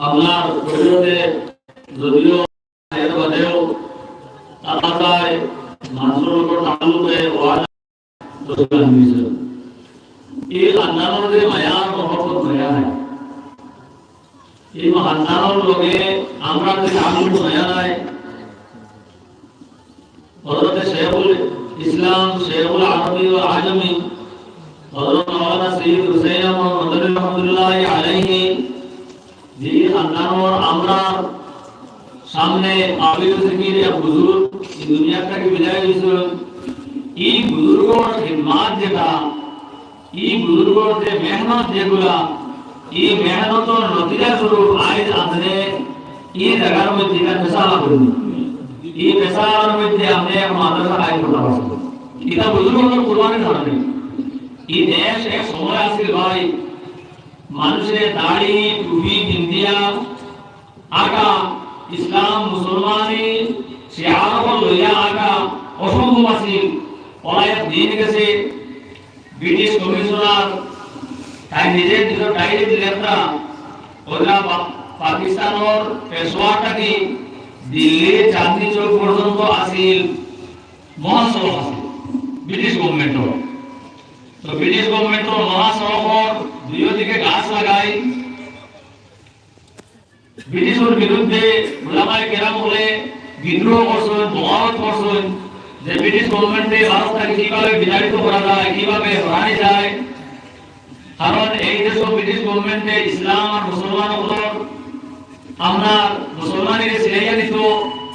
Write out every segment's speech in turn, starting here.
আপনার শরীরে যদিও এর বাদেও তালাকায় মানুষের উপর তালুকে ওয়াদা দোকান দিয়েছিল এই খানদানোর যে মায়ার মহব্বত মায়া নাই এই খানদানোর লগে আমরা যে তালুক মায়া নাই হযরত শেখুল ইসলাম শেখুল আরবি ও আজমি হযরত মাওলানা সৈয়দ হুসাইন মোহাম্মদ রহমতুল্লাহ আলাইহি যে খানদানোর আমরা সামনে আবির জিকির এক বুজুর্গ এই দুনিয়াটাকে বিদায় দিয়েছিল এই বুজুর্গর খিদমাত যেটা এই বুজুর্গর যে মেহনত যেগুলা এই মেহনতর নতিজা স্বরূপ আজ আপনি এই জায়গার মধ্যে এটা পেশালা করুন এই পেশালার মধ্যে আপনি এক মাদ্রাসা আয় করতে পারছেন এটা বুজুর্গর কোরবানি ধরনের এই দেশ এক সময় আসছিল ভাই মানুষের দাড়ি টুপি বিন্দিয়া আগা ইসলাম মুসলমানি শিয়ার লইয়া আগা অসম্ভব আছিল পলায়ত দিন গেছে ব্রিটিশ কমিশনার তাই নিজে নিজের ডায়েরি দিলেন না ওরা পাকিস্তানের পেশোয়াটাকে দিল্লি চাঁদনি চৌক পর্যন্ত আসিল মহাসড়ক আছিল ব্রিটিশ গভর্নমেন্টর তো ব্রিটিশ গভর্নমেন্টর মহাসড়কর দুই গাছ লাগাই। ব্রিটিশের বিরুদ্ধে ওলামায়ে কেরাম হলে বিদ্রোহ করছেন বগাবত করছেন যে ব্রিটিশ গভর্নমেন্টে ভারতটাকে কীভাবে বিতাড়িত করা যায় কীভাবে হরানি যায়। কারণ এই দেশ ব্রিটিশ গভর্নমেন্টে ইসলাম আর মুসলমান হল আমরা মুসলমানের সিলাইয়া দিত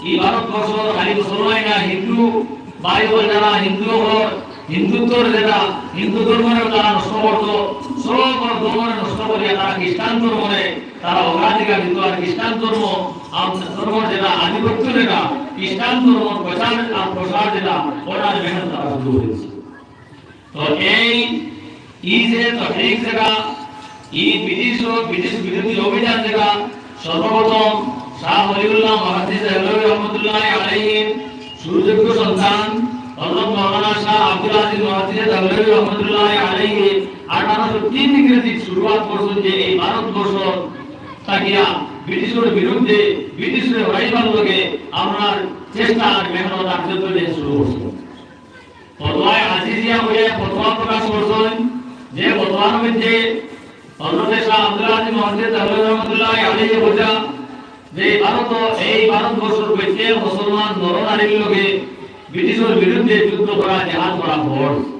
এই ভারতবর্ষ খালি মুসলমান না হিন্দু বাইবেল যারা হিন্দু হল হিন্দুত্বর যেটা হিন্দু ধর্মের তারা নষ্ট করতো সব ধর্মের নষ্ট করিয়া তারা খ্রিস্টান ধর্মে তারা অগ্রাধিকার দিত আর খ্রিস্টান ধর্ম আর ধর্ম যেটা আধিপত্য যেটা খ্রিস্টান ধর্ম প্রচার আর প্রসার যেটা ওটার মেহনত তারা শুরু হয়েছে তো এই ই যে তহরিক যেটা ই ব্রিটিশ ও ব্রিটিশ বিরোধী অভিযান যেটা সর্বপ্রথম শাহ ওলিউল্লাহ মহাদিস রহমতুল্লাহ আলাইহির সুযোগ্য সন্তান হযরত মাওলানা শাহ আব্দুল আজিজ মহাদিস রহমতুল্লাহ আলাইহি আঠারোশো তিন ইংরেজি শুরুয়াত করছেন যে এই ভারতবর্ষ তাকিয়া ব্রিটিশের বিরুদ্ধে, ব্রিটিশের লগে আমরা চেষ্টা আর মেহনত আর যতনে শুরু করছি। আজিজিয়া হয়ে প্রকাশ করছেন। যে ফতোয়ার বোঝা যে ভারত, এই ভারতবর্ষের মধ্যে মুসলমান নরনারীর লগে ব্রিটিশের বিরুদ্ধে যুদ্ধ করা জাহাজ করা ফরজ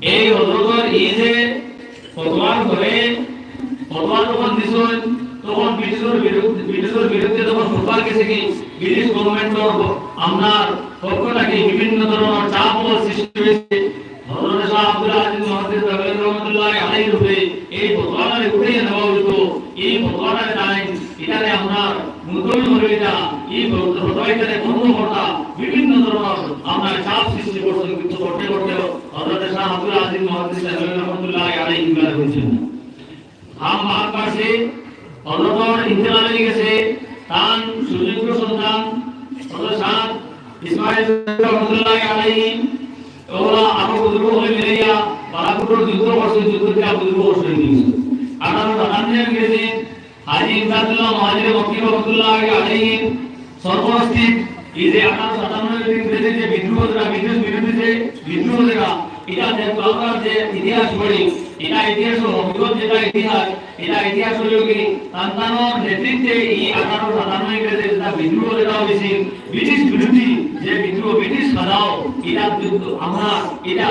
এই হজরতর এই যে ফতোয়ার ধরে ফতোয়া যখন দিছেন, তখন ব্রিটিশের বিরুদ্ধে ব্রিটিশের বিরুদ্ধে যখন ফতোয়া গেছে কি, ব্রিটিশ গভর্নমেন্টর আপনার পক্ষ থেকে বিভিন্ন ধরনের চাপ সৃষ্টি হয়েছে। নাই এটারে আমরা মুদ্রণ করে এটা এই বন্ধ করা বিভিন্ন ধরনের আমরা চাপ সৃষ্টি করতে করতে আব্দুল আজিজ মহাদিস রহমাতুল্লাহ আলাইহি ইনকার করেছেন হাম ভাগ পাশে হয়ে সন্তান শাহ ইসমাইল রহমাতুল্লাহ হয়ে সর্বস্থিত এই যে আঠারো সাতান্ন বিদ্রোহ বিদ্রোহ বিদ্রোহ এটা যে আমরা যে ইতিহাস পড়ি এটা ইতিহাস অভিজ্ঞত যেটা ইতিহাস, এটা ইতিহাস হলো কি সন্তানোর নেতৃত্বে এই আঠারো সাতান্ন গেছে যেটা বিদ্রোহ যেটা হয়েছিল ব্রিটিশ বিরোধী যে বিদ্রোহ ব্রিটিশ সাজাও, এটা আমরা এটা